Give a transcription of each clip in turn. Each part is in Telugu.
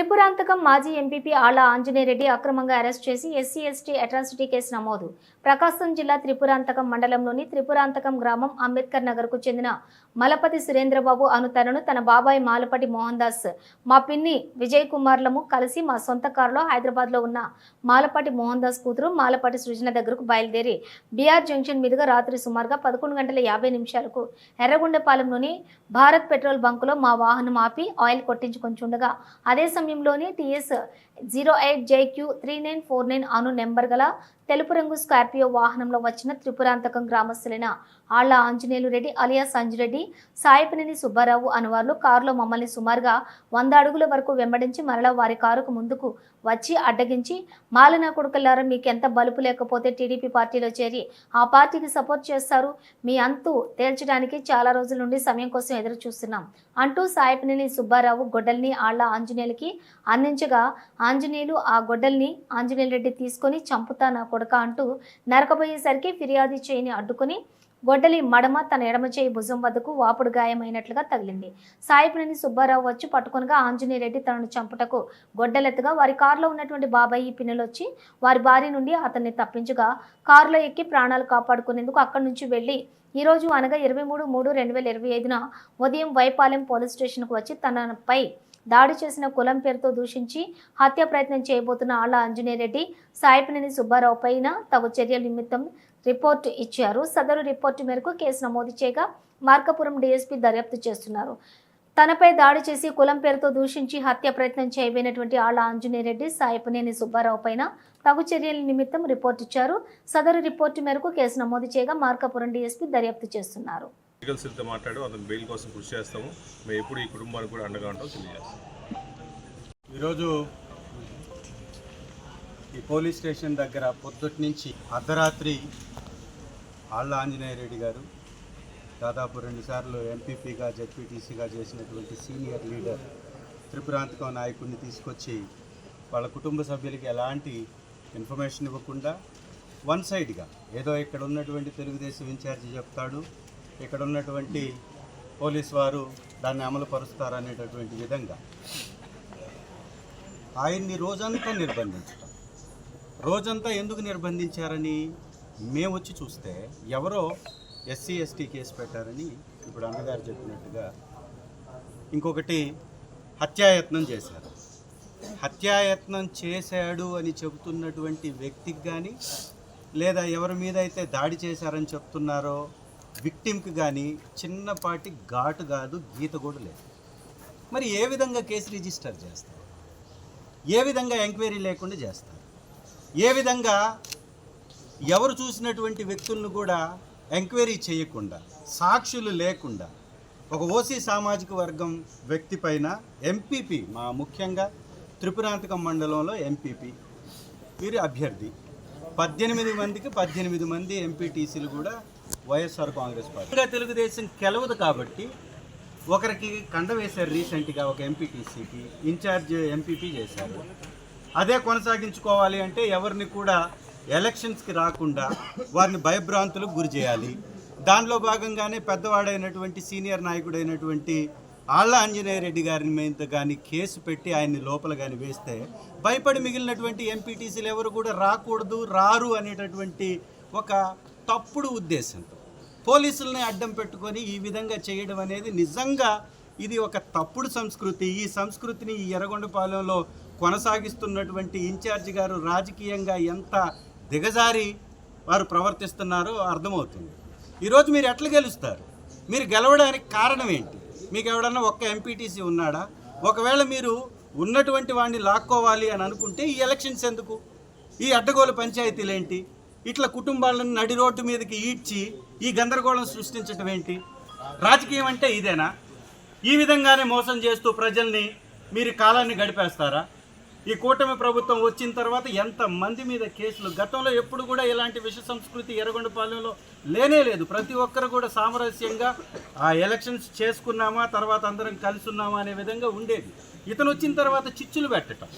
త్రిపురాంతకం మాజీ ఎంపీపీ ఆళ్ళ ఆంజనేయరెడ్డి అక్రమంగా అరెస్ట్ చేసి ఎస్సీ ఎస్టీ అట్రాసిటీ కేసు నమోదు. ప్రకాశం జిల్లా త్రిపురాంతకం మండలంలోని త్రిపురాంతకం గ్రామం అంబేద్కర్ నగర్కు చెందిన మలపతి సురేంద్రబాబు అనుతనను తన బాబాయ్ మాలపటి మోహన్ దాస్ మా పిన్ని విజయ్ కుమార్లము కలిసి మా సొంత కారులో హైదరాబాద్లో ఉన్న మాలపాటి మోహన్ దాస్ కూతురు మాలపాటి సృజన దగ్గరకు బయలుదేరి బీఆర్ జంక్షన్ మీదుగా రాత్రి సుమారుగా పదకొండు గంటల యాభై నిమిషాలకు ఎర్రగొండపాలెంలోని భారత్ పెట్రోల్ బంకులో మా వాహనం ఆపి ఆయిల్ కొట్టించుకొంచుండగా అదే సమయంలోనే TS zero eight JQ three nine four nine అను నెంబర్ గల తెలుపు రంగు స్కార్పియో వాహనంలో వచ్చిన త్రిపురాంతకం గ్రామస్తులైన ఆళ్ళ ఆంజనేయులు రెడ్డి అలియాస్ అంజిరెడ్డి సాయిపినేని సుబ్బారావు అనువార్లు కారులో మమ్మల్ని సుమారుగా వంద అడుగుల వరకు వెంబడించి మరలా వారి కారుకు ముందుకు వచ్చి అడ్డగించి మాలిన కొడుకులారా మీకెంత బలుపు లేకపోతే టీడీపీ పార్టీలో చేరి ఆ పార్టీకి సపోర్ట్ చేస్తారు? మీ అంతు తేల్చడానికి చాలా రోజుల నుండి సమయం కోసం ఎదురు చూస్తున్నాం. అంటూ సాయిపినేని సుబ్బారావు గొడ్డల్ని ఆళ్ళ ఆంజనేయులకి అందించగా ఆంజనేయులు ఆ గొడ్డల్ని ఆంజనేయులు రెడ్డి తీసుకొని చంపుతా నా కొడుక అంటూ నరకబోయేసరికి ఫిర్యాదు చేయని అడ్డుకొని గొడ్డలి మడమ తన ఎడమ చేయి భుజం వద్దకు వాపుడు గాయమైనట్లుగా తగిలింది. సాయిపునేని సుబ్బారావు వచ్చి పట్టుకొనగా ఆంజనేయరెడ్డి తనను చంపుటకు గొడ్డలెత్తగా వారి కారులో ఉన్నటువంటి బాబాయి పిన్నెలు వచ్చి వారి భార్య నుండి అతన్ని తప్పించగా కారులో ఎక్కి ప్రాణాలు కాపాడుకునేందుకు అక్కడి నుంచి వెళ్ళి ఈ రోజు అనగా ఇరవై మూడు మూడు రెండు వేల ఇరవై ఐదున ఉదయం వైపాలెం పోలీస్ స్టేషన్కు వచ్చి తనపై దాడి చేసిన కులం పేరుతో దూషించి హత్య ప్రయత్నం చేయబోతున్న ఆళ్ళ ఆంజనేయరెడ్డి సాయిపినేని సుబ్బారావు పైన తగు చర్యల నిమిత్తం రిపోర్ట్ ఇచ్చారు. సదరు రిపోర్టు మేరకు కేసు నమోదు చేయగా మార్కపురం డీఎస్పీ దర్యాప్తు చేస్తున్నారు. తనపై దాడి చేసి కులం పేరుతో దూషించి హత్య ప్రయత్నం చేయబోయినటువంటి ఆళ్ళ ఆంజనేయరెడ్డి సాయిపనేని సుబ్బారావు పైన తగు చర్యల నిమిత్తం రిపోర్ట్ ఇచ్చారు. సదరు రిపోర్టు మేరకు కేసు నమోదు చేయగా మార్కాపురం డీఎస్పీ దర్యాప్తు చేస్తున్నారు. లీగల్ సెల్తో మాట్లాడు అతను బెయిల్ కోసం కృషి చేస్తాము. మేము ఎప్పుడు ఈ కుటుంబానికి కూడా అండగా ఉంటాం తెలియజేస్తాం. ఈరోజు ఈ పోలీస్ స్టేషన్ దగ్గర పొద్దుటి నుంచి అర్ధరాత్రి ఆళ్ళ ఆంజనేయ రెడ్డి గారు దాదాపు రెండుసార్లు ఎంపీపీగా జెడ్పీటీసీగా చేసినటువంటి సీనియర్ లీడర్ త్రిపురాంతకం నాయకుడిని తీసుకొచ్చి వాళ్ళ కుటుంబ సభ్యులకి ఎలాంటి ఇన్ఫర్మేషన్ ఇవ్వకుండా వన్ సైడ్గా ఏదో ఇక్కడ ఉన్నటువంటి తెలుగుదేశం ఇన్ఛార్జి చెప్తాడు ఇక్కడ ఉన్నటువంటి పోలీస్ వారు దాన్ని అమలు పరుస్తారనేటటువంటి విధంగా ఆయన్ని రోజంతా నిర్బంధించడం. రోజంతా ఎందుకు నిర్బంధించారని మేము వచ్చి చూస్తే ఎవరో ఎస్సీ ఎస్టీ కేసు పెట్టారని ఇప్పుడు అన్నగారు చెప్పినట్టుగా ఇంకొకటి హత్యాయత్నం చేశారు. హత్యాయత్నం చేశాడు అని చెబుతున్నటువంటి వ్యక్తికి కానీ లేదా ఎవరి మీద అయితే దాడి చేశారని చెప్తున్నారో విక్టిమ్కి కానీ చిన్నపాటి ఘాటు కాదు గీత కూడా లేదు. మరి ఏ విధంగా కేసు రిజిస్టర్ చేస్తారు? ఏ విధంగా ఎంక్వైరీ లేకుండా చేస్తారు? ఏ విధంగా ఎవరు చూసినటువంటి వ్యక్తులను కూడా ఎంక్వైరీ చేయకుండా సాక్షులు లేకుండా ఒక ఓసీ సామాజిక వర్గం వ్యక్తి పైన ఎంపీపీ మా ముఖ్యంగా త్రిపురాంతకం మండలంలో ఎంపీపీ వీరి అభ్యర్థి. పద్దెనిమిది మందికి పద్దెనిమిది మంది ఎంపీటీసీలు కూడా వైఎస్ఆర్ కాంగ్రెస్ పార్టీ. తెలుగుదేశం గెలవదు కాబట్టి ఒకరికి కండ వేశారు రీసెంట్గా ఒక ఎంపీటీసీకి ఇన్ఛార్జ్ ఎంపీపీ చేశారు. అదే కొనసాగించుకోవాలి అంటే ఎవరిని కూడా ఎలక్షన్స్కి రాకుండా వారిని భయభ్రాంతులకు గురి చేయాలి. దానిలో భాగంగానే పెద్దవాడైనటువంటి సీనియర్ నాయకుడైనటువంటి ఆళ్ళ ఆంజనేయ రెడ్డి గారి మీద కానీ కేసు పెట్టి ఆయన్ని లోపల కానీ వేస్తే భయపడి మిగిలినటువంటి ఎంపీటీసీలు ఎవరు కూడా రాకూడదు రారు అనేటటువంటి ఒక తప్పుడు ఉద్దేశంతో పోలీసుల్ని అడ్డం పెట్టుకొని ఈ విధంగా చేయడం అనేది నిజంగా ఇది ఒక తప్పుడు సంస్కృతి. ఈ సంస్కృతిని ఈ ఎర్రగొండపాలెంలో కొనసాగిస్తున్నటువంటి ఇన్ఛార్జి గారు రాజకీయంగా ఎంత దిగజారి వారు ప్రవర్తిస్తున్నారో అర్థమవుతుంది. ఈరోజు మీరు ఎట్లా గెలుస్తారు? మీరు గెలవడానికి కారణం ఏంటి? మీకు ఎవడన్నా ఒక్క ఎంపీటీసీ ఉన్నాడా? ఒకవేళ మీరు ఉన్నటువంటి వాడిని లాక్కోవాలి అని అనుకుంటే ఈ ఎలక్షన్స్ ఎందుకు? ఈ అడ్డగోలు పంచాయతీలు ఏంటి? ఇట్లా కుటుంబాలను నడి రోడ్డు మీదకి ఈడ్చి ఈ గందరగోళం సృష్టించడం ఏంటి? రాజకీయం అంటే ఇదేనా? ఈ విధంగానే మోసం చేస్తూ ప్రజల్ని మీరు కాలాన్ని గడిపేస్తారా? ఈ కూటమి ప్రభుత్వం వచ్చిన తర్వాత ఎంత మంది మీద కేసులు? గతంలో ఎప్పుడు కూడా ఇలాంటి విష సంస్కృతి ఎర్రగొండపాలెంలో లేనే లేదు. ప్రతి ఒక్కరు కూడా సామరస్యంగా ఆ ఎలక్షన్స్ చేసుకున్నామా తర్వాత అందరం కలిసి ఉన్నామా అనే విధంగా ఉండేది. ఇతను వచ్చిన తర్వాత చిచ్చులు పెట్టడం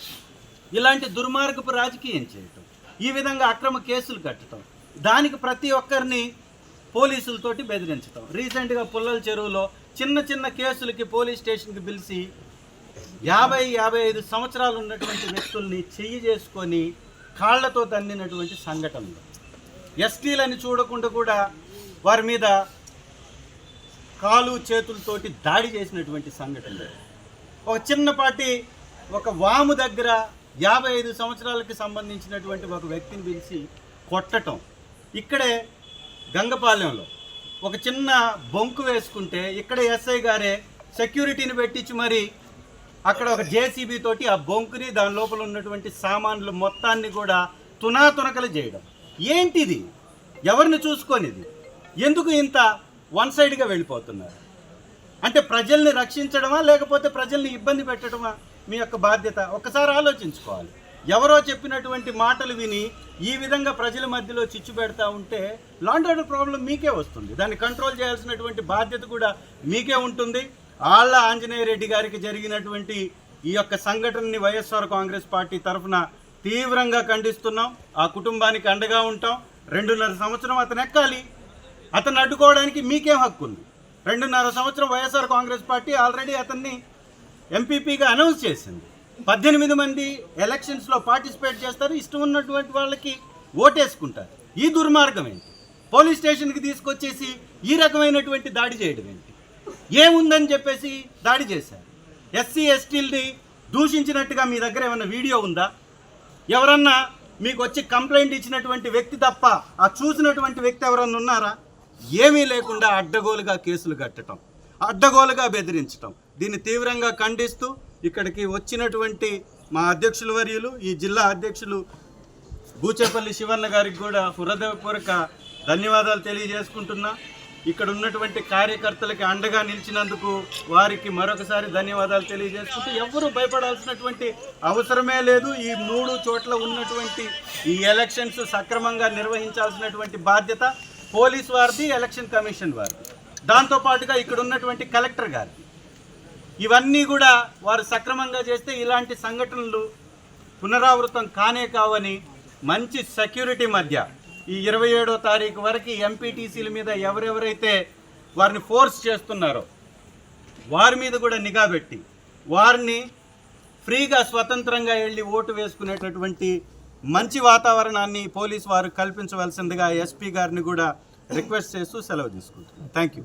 ఇలాంటి దుర్మార్గపు రాజకీయం చేయటం ఈ విధంగా అక్రమ కేసులు కట్టడం దానికి ప్రతి ఒక్కరిని పోలీసులతోటి బెదిరించడం రీసెంట్గా పుల్లల చెరువులో చిన్న చిన్న కేసులకి పోలీస్ స్టేషన్కి పిలిచి యాభై యాభై ఐదు సంవత్సరాలు ఉన్నటువంటి వ్యక్తుల్ని చెయ్యి చేసుకొని కాళ్ళతో తన్నినటువంటి సంఘటనలు ఎస్టీలని చూడకుండా కూడా వారి మీద కాలు చేతులతోటి దాడి చేసినటువంటి సంఘటనలు ఒక చిన్నపాటి ఒక వాము దగ్గర యాభై ఐదు సంవత్సరాలకి సంబంధించినటువంటి ఒక వ్యక్తిని పిలిచి కొట్టటం. ఇక్కడే గంగపాలెంలో ఒక చిన్న బొంకు వేసుకుంటే ఇక్కడ ఎస్ఐ గారే సెక్యూరిటీని పెట్టించి మరి అక్కడ ఒక జేసీబీ తోటి ఆ బొంకుని దాని లోపల ఉన్నటువంటి సామాన్లు మొత్తాన్ని కూడా తునాతునకలు చేయడం. ఏంటిది? ఎవరిని చూసుకొనిది? ఎందుకు ఇంత వన్ సైడ్గా వెళ్ళిపోతున్నారు? అంటే ప్రజల్ని రక్షించడమా లేకపోతే ప్రజల్ని ఇబ్బంది పెట్టడమా? మీ యొక్క బాధ్యత. ఒక్కసారి ఆలోచించుకోవాలి. ఎవరో చెప్పినటువంటి మాటలు విని ఈ విధంగా ప్రజల మధ్యలో చిచ్చు పెడతా ఉంటే లాండ్ ఆర్డర్ ప్రాబ్లం మీకే వస్తుంది. దాన్ని కంట్రోల్ చేయాల్సినటువంటి బాధ్యత కూడా మీకే ఉంటుంది. ఆళ్ళ ఆంజనేయ రెడ్డి గారికి జరిగినటువంటి ఈ యొక్క సంఘటనని వైఎస్ఆర్ కాంగ్రెస్ పార్టీ తరఫున తీవ్రంగా ఖండిస్తున్నాం. ఆ కుటుంబానికి అండగా ఉంటాం. రెండున్నర సంవత్సరం అతను ఎక్కాలి. అతను అడ్డుకోవడానికి మీకేం హక్కు ఉంది. రెండున్నర సంవత్సరం వైఎస్ఆర్ కాంగ్రెస్ పార్టీ ఆల్రెడీ అతన్ని ఎంపీపీగా అనౌన్స్ చేసింది. పద్దెనిమిది మంది ఎలక్షన్స్లో పార్టిసిపేట్ చేస్తారు. ఇష్టం ఉన్నటువంటి వాళ్ళకి ఓటేసుకుంటారు. ఈ దుర్మార్గం ఏంటి? పోలీస్ స్టేషన్కి తీసుకొచ్చేసి ఈ రకమైనటువంటి దాడి చేయడం ఏంటి? ఏముందని చెప్పేసి దాడి చేశారు. ఎస్సీ ఎస్టీల్ని దూషించినట్టుగా మీ దగ్గర ఏమైనా వీడియో ఉందా? ఎవరన్నా మీకు వచ్చి కంప్లైంట్ ఇచ్చినటువంటి వ్యక్తి తప్ప ఆ చూసినటువంటి వ్యక్తి ఎవరన్నా ఉన్నారా? ఏమీ లేకుండా అడ్డగోలుగా కేసులు కట్టడం అడ్డగోలుగా బెదిరించటం. దీన్ని తీవ్రంగా ఖండిస్తూ ఇక్కడికి వచ్చినటువంటి మా అధ్యక్షుల వర్యులు ఈ జిల్లా అధ్యక్షులు బూచేపల్లి శివన్న గారికి కూడా హృదయపూర్వక ధన్యవాదాలు తెలియజేసుకుంటున్నా. ఇక్కడ ఉన్నటువంటి కార్యకర్తలకి అండగా నిలిచినందుకు వారికి మరొకసారి ధన్యవాదాలు తెలియజేసుకుంటూ ఎవరు భయపడాల్సినటువంటి అవసరమే లేదు. ఈ మూడు చోట్ల ఉన్నటువంటి ఈ ఎలక్షన్స్ సక్రమంగా నిర్వహించాల్సినటువంటి బాధ్యత పోలీస్ వారిది ఎలక్షన్ కమిషన్ వారిది. దాంతోపాటుగా ఇక్కడ ఉన్నటువంటి కలెక్టర్ గారిది. ఇవన్నీ కూడా వారు సక్రమంగా చేస్తే ఇలాంటి సంఘటనలు పునరావృతం కానే కావని మంచి సెక్యూరిటీ మధ్య ఈ ఇరవై ఏడో తారీఖు వరకు ఎంపీటీసీల మీద ఎవరెవరైతే వారిని ఫోర్స్ చేస్తున్నారో వారి మీద కూడా నిఘా పెట్టి వారిని ఫ్రీగా స్వతంత్రంగా వెళ్ళి ఓటు వేసుకునేటటువంటి మంచి వాతావరణాన్ని పోలీస్ వారు కల్పించవలసిందిగా ఎస్పీ గారిని కూడా రిక్వెస్ట్ చేస్తూ సెలవు తీసుకుంటున్నాను థ్యాంక్ యూ